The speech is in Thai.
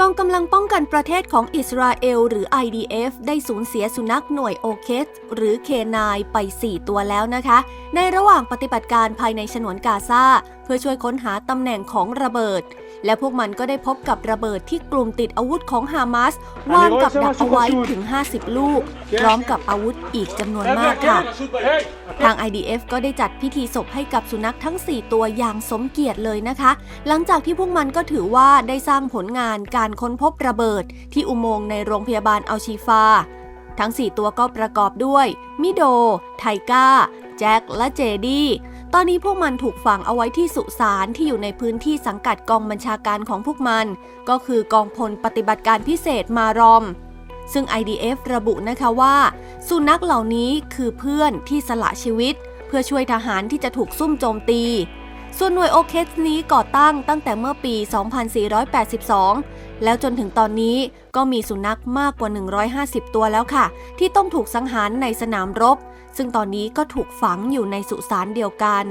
กองกำลังป้องกันประเทศของอิสราเอลหรือ IDF ได้สูญเสียสุนัขหน่วยโอเคสหรือเคนายไป 4 ตัวแล้วนะคะ ในระหว่างปฏิบัติการภายในฉนวนกาซา เพื่อช่วยค้นหาตำแหน่งของระเบิด และพวกมันก็ได้พบกับระเบิดที่กลุ่มติดอาวุธของฮามาสวางกับดักเอาไว้ถึง 50 ลูก พร้อมกับอาวุธอีกจำนวนมากค่ะ ทาง IDF ก็ได้จัดพิธีศพให้กับสุนัขทั้ง 4 ตัวอย่างสมเกียรติเลยนะคะ หลังจากที่พวกมันก็ถือว่าได้สร้างผลงานการค้นพบระเบิด ที่อุโมงค์ในโรงพยาบาลอัลชีฟา ทั้ง 4 ตัวก็ประกอบด้วย มิโด ไทก้า แจ็ค และเจดี้ ตอนนี้พวกมันถูกฝังเอาไว้ที่สุสานที่อยู่ในพื้นที่สังกัดกองบัญชาการของพวกมัน ก็คือกองพลปฏิบัติการพิเศษมารอม ซึ่ง IDF ระบุนะคะว่า สุนัขเหล่านี้คือเพื่อนที่สละชีวิต เพื่อช่วยทหารที่จะถูกซุ่มโจมตี ส่วนหน่วยโอเคสนี้ก่อตั้งตั้งแต่เมื่อปี 2482 แล้วจนถึงตอนนี้ก็มีสุนัขมากกว่า 150 ตัวแล้วค่ะ ที่ต้องถูกสังหารในสนามรบ ซึ่งตอนนี้ก็ถูกฝังอยู่ในสุสานเดียวกัน